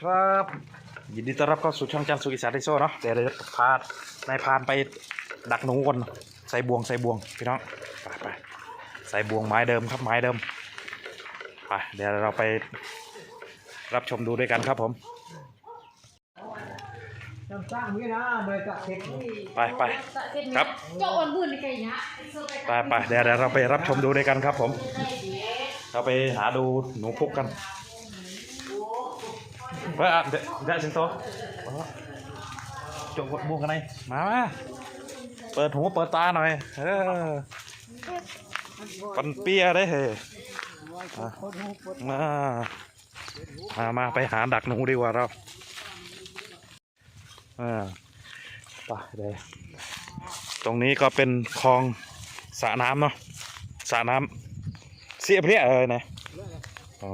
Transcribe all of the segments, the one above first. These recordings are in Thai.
ครับยินดีต้อนรับเข้าสู่ช่องจันสุกิสานไดโซ่เนาะเดี๋ยวเราจะพานายพานไปดักหนูก่อนใส่บวงใส่บวงพี่น้องไปไปใส่บวงไม้เดิมครับไม้เดิมไปเดี๋ยวเราไปรับชมดูด้วยกันครับผมไปไปครับเจ้าอ่อนบุญนี่ไงยะไปไปเดี๋ยวเดี๋ยวเราไปรับชมดูด้วยกันครับผม เราไปหาดูหนูพุกกัน เฮ้ยอะเดี๋ยวเดี๋ยวสิงโตจงกดบวงกันไหนมามาเปิดหูเปิดตาหน่อยเออปันเปียได้เฮ้ยอะมามามาไปหาดักหนูดีกว่าเราอ่าไปเดี๋ยวตรงนี้ก็เป็นคลองสระน้ำเนาะสระน้ำเสียเพลียเออนะอ๋อ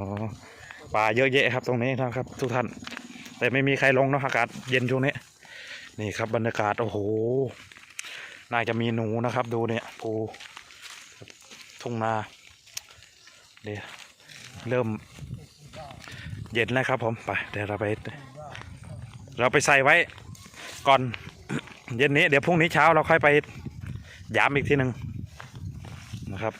ป่าเยอะแยะครับตรงนี้นะครับ ทุกท่าน แต่ไม่มีใครลงเนาะอากาศเย็นช่วงนี้นี่ครับบรรยากาศโอ้โหน่าจะมีหนูนะครับ ดูเนี่ยภูทุ่งนาเดี๋ยวเริ่มเย็นแล้วครับผมไปเดี๋ยวเราไป เราไปใส่ไว้ก่อนเย็นนี้เดี๋ยวพรุ่งนี้เช้าเราค่อยไปย้ำอีกทีหนึ่งนะครับ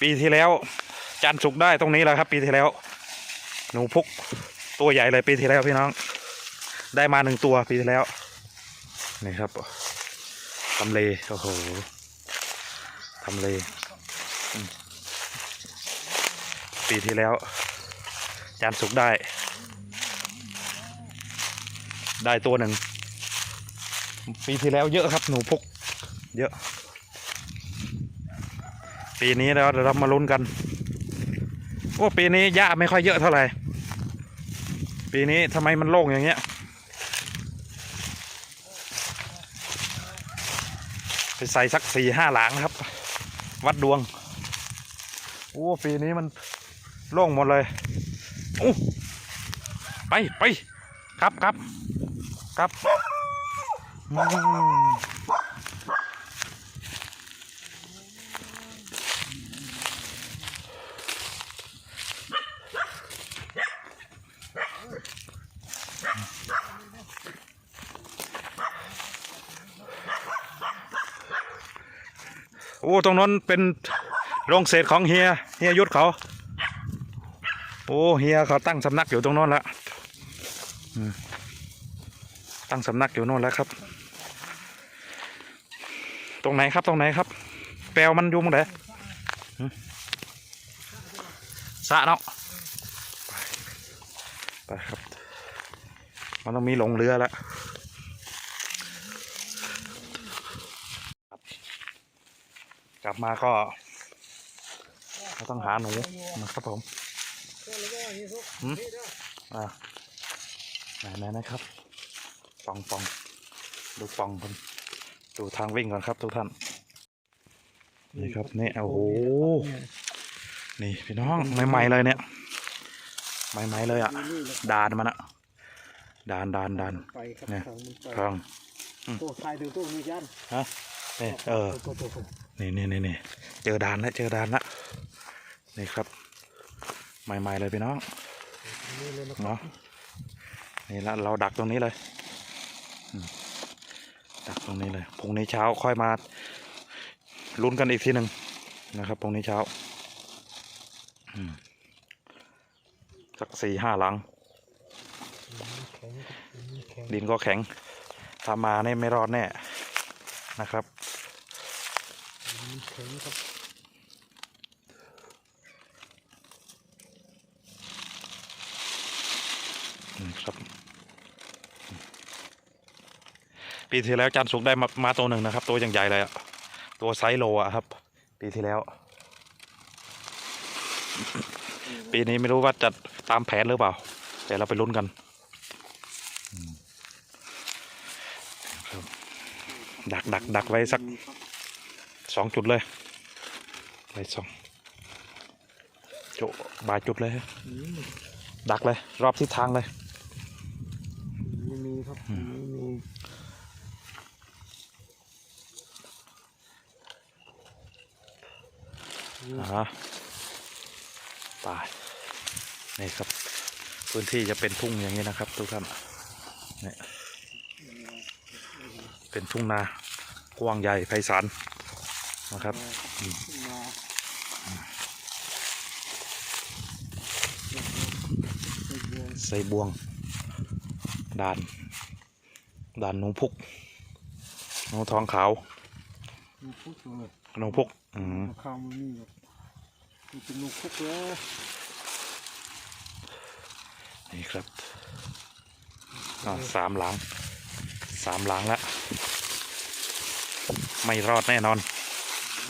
ปีที่แล้ว จันสุกได้ตรงนี้แหละครับ ปีที่แล้ว หนูพุกตัวใหญ่เลยปีที่แล้วพี่น้อง ได้มาหนึ่งตัวปีที่แล้วนี่ครับทำเลโอ้โหทำเลปีที่แล้วจันสุกได้ ได้ตัวหนึ่งปีที่แล้วเยอะครับหนูพุก เยอะ ปีนี้แล้วเดี๋ยวเรามาลุ้นกันโอ้ปีนี้หญ้าไม่ค่อยเยอะเท่าไหร่ ปีนี้ทำไมมันโล่งอย่างเงี้ย ไปใส่สักสี่ห้าหลังครับ วัดดวง โอ้ปีนี้มันโล่งหมดเลยโอ้ไปไปครับครับครับ โอ้ ตรงนั้นเป็นโรงเศษของเฮีย เฮียยุทธเขา โอ้ เฮียเขาตั้งสำนักอยู่ตรงนั้นละตั้งสำนักอยู่โน่นแล้วครับ ตรงไหนครับ ตรงไหนครับ แปลวมันอยุ่ตรงไหนสะเนาะไปครับ มันต้องมีลงเรือแล้ว กลับมาก็เราต้องหาหนูนะครับผมหืมอ่าไหนไหนนะครับปองปองดูปองคนดูทางวิ่งก่อนครับทุกท่าน นี่ครับนี่โอ้โหนี่พี่น้องใหม่ๆเลยเนี่ยใหม่ๆเลยอะดานมันอะดานดานดานไปครับเนี่ยทางมันไปทางตัวทายถึงตัวมียันฮะนี่เออตัวตัวตัว นี่นี่นี่นี่เจอดานแล้วเจอดานแล้วนี่ครับ ใหม่ๆเลยพี่น้องนี่เลยนะเนาะนี่ละเราดักตรงนี้เลยอืมดักตรงนี้เลยพรุ่งนี้เช้าค่อยมาลุ้นกันอีกทีหนึ่งนะครับพรุ่งนี้เช้าอืมสักสี่ห้าหลังแข็งแข็งดินก็แข็งถ้ามาเนี่ยไม่รอดแน่นะครับ แข็งครับครับปีที่แล้วจันสุกได้มามาตัวหนึ่งนะครับ ตัวอย่างใหญ่เลยอะตัวไซส์โลอะครับ ปีที่แล้ว ปีนี้ไม่รู้ว่าจะตามแผนหรือเปล่า แต่เราไปลุ้นกันดักดักดักไว้สัก สองจุดเลยไว้สองโจะบายจุดเลยฮะอืมดักเลย รอบทิศทางเลยไม่มีครับอืมไม่มีอ่าป่านี่ครับ พื้นที่จะเป็นทุ่งอย่างนี้นะครับ ทุกท่านเนี่ยเป็นทุ่งนากว้างใหญ่ไพศาล นะครับใส่บวงด่านด่านหนูพุกหนูทองขาวลูกพุกเลยหนูพุกอืมข้าวมันนี่มันเป็นลูกพุกแล้วนี่ครับอ่าสามหลังสามหลังแล้วไม่รอดแน่นอน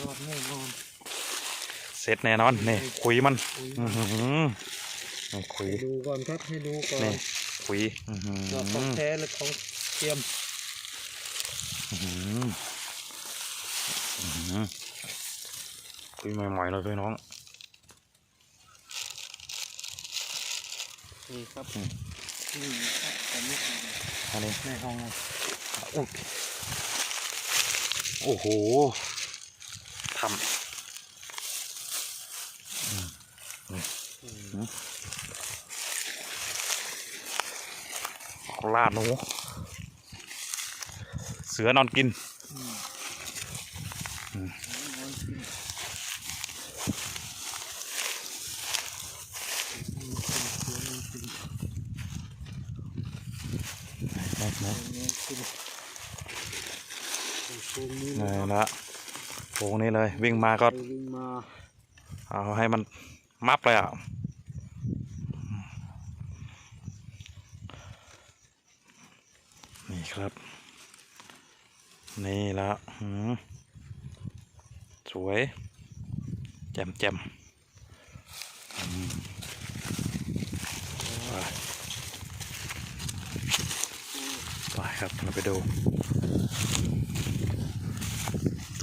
รอดแน่นอนเสร็จแน่นอนนี่คุยมันอุ้ยอือหือนี่คุยให้ดูก่อนครับให้ดูก่อนนี่คุยอือหือว่าของแท้หรือของเทียมอื้อหืออื้อหือคุยใหม่ๆเลยพี่น้องนี่ครับอืมนี่ครับแต่นี่อันนี้ในห้องอุ๊ยโอ้โห ทำอืมอืมลาหนู เสือนอนกินนอนกินะนะ โอ้โหนี่นี่นะครับละโค้งนี้เลยวิ่งมาก็ไปวิ่งมาเอาให้มันมับเลยอะนี่ครับ นี่ละหืมสวยแจ่มแจ่มอืมไปไปครับเราไปดูต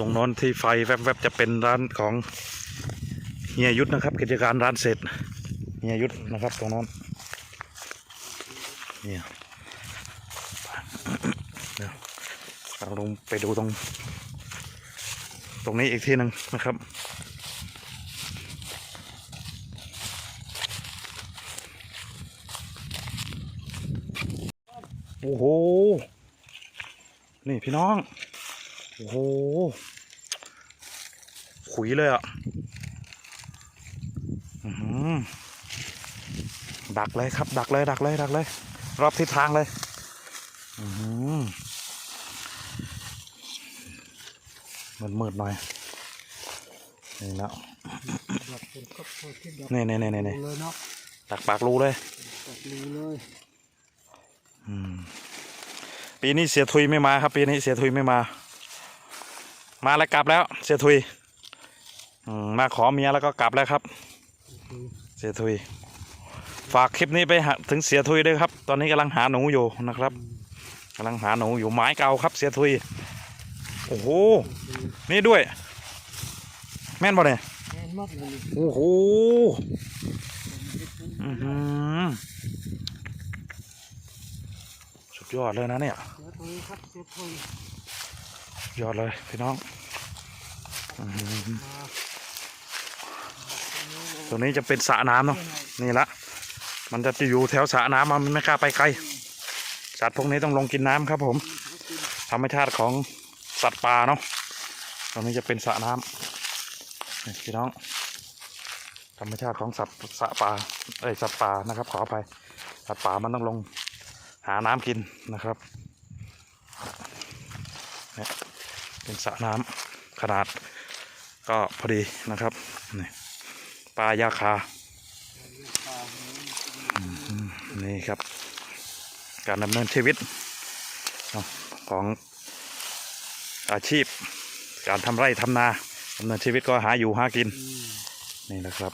รงน้นที่ไฟแวบๆจะเป็นร้านของเฮียยุทธนะครับ กิจการร้านเสร็จเฮียยุทธนะครับตรงโน้นเนี่ยเดี๋ยวเราลงไปดูตรง ตรงนี้อีกทีหนึ่งนะครับโอ้โห นี่พี่น้อง โอ้โห ขุยเลยอะอื้อหือดักเลยครับ ดักเลย ดักเลย ดักเลย รอบทิศทางเลยอือหือมืดมืดๆหน่อยนี่แล้วดับเป็นครับพอที่ดับนี่นี่นี่นี่เลยเนาะดักปากรูเลยดับเลยเลยอืมปีนี้เสียทุยไม่มาครับ ปีนี้เสียทุยไม่มา มาแล้วกลับแล้ว เสียทุยอื มาขอเมียแล้วก็กลับแล้วครับ เสียทุย ฝากคลิปนี้ไปหาถึงเสียทุยด้วยครับ ตอนนี้กำลังหาหนูอยู่นะครับกำลังหาหนูอยู่ไม้เก่าครับ เสียทุย โอ้โห นี่ด้วย แม่นบ่เนี่ยแน่นมากเลยโอ้โหอือสุดยอดเลยนะเนี่ยยอดเลยพี่น้องอือ ตรงนี้จะเป็นสระน้ำเนาะนี่ละมันจะอยู่แถวสระน้ำมันไม่กล้าไปไกลสัตว์พวกนี้ต้องลงกินน้ำครับ ผมธรรมชาติของสัตว์ป่าเนาะตรงนี้จะเป็นสระน้ำนี่พี่น้อง ธรรมชาติของสัตว์สระป่าเอ้ยสัตว์ป่านะครับ ขออภัยสัตว์ป่ามันต้องลงหาน้ำกินนะครับเนี่ยเป็นสระน้ำขนาดก็พอดีนะครับนี่ ลายาคา นี่ครับ การดำเนินชีวิตของอาชีพ การทำไร่ทำนาดำเนินชีวิตก็หาอยู่หากิน นี่นะครับ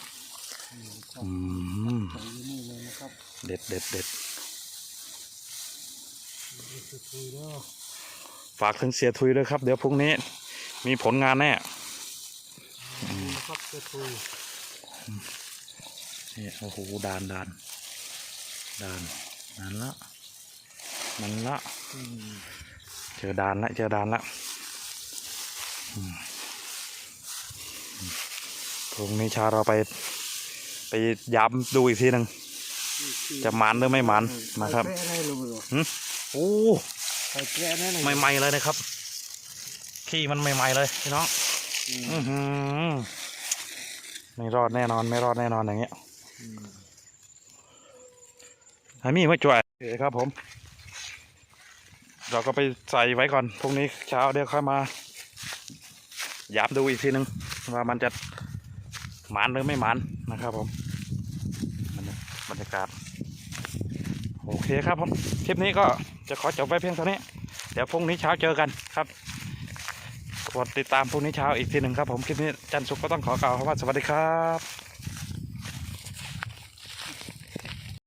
เด็ดเด็ดเด็ดฝากถึงเสียทุยด้วยครับ เดี๋ยวพรุ่งนี้มีผลงานแน่ครับเสียทุย นี่โอ้โหดานดานดานนั่นละนั่นละอืมเจอดานละเจอดานละอืมพรุ่งนี้เชาเราไป ไปย้ำดูอีกทีหนึ่งจะหมันหรือไม่หมันนะครับใส่แกอะไรลงไปหรอโอ้ใส่แกะนั่นน่ะใหม่ๆเลยนะครับ ขี้มันใหม่ๆเลยพี่น้อง อืมอื้อหือ ไม่รอดแน่นอนไม่รอดแน่นอนอย่างเงี้ยอืมไอ้มีไม่จ่วยโอเคครับผม เราก็ไปใส่ไว้ก่อนพรุ่งนี้เช้าเดี๋ยวค่อยมาย้ำดูอีกทีนึงว่ามันจะหมันหรือไม่หมันนะครับผมบรรยากาศโอเคครับผมคลิปนี้ก็จะขอจบไว้เพียงเท่านี้ เดี๋ยวพรุ่งนี้เช้าเจอกันครับก ดติดตามพรุ่งนี้เช้าอีกทีหนึ่งครับผมคลิปนี้จันทร์สุกก็ต้องขอกล่าวคำว่าสวัสดีครับ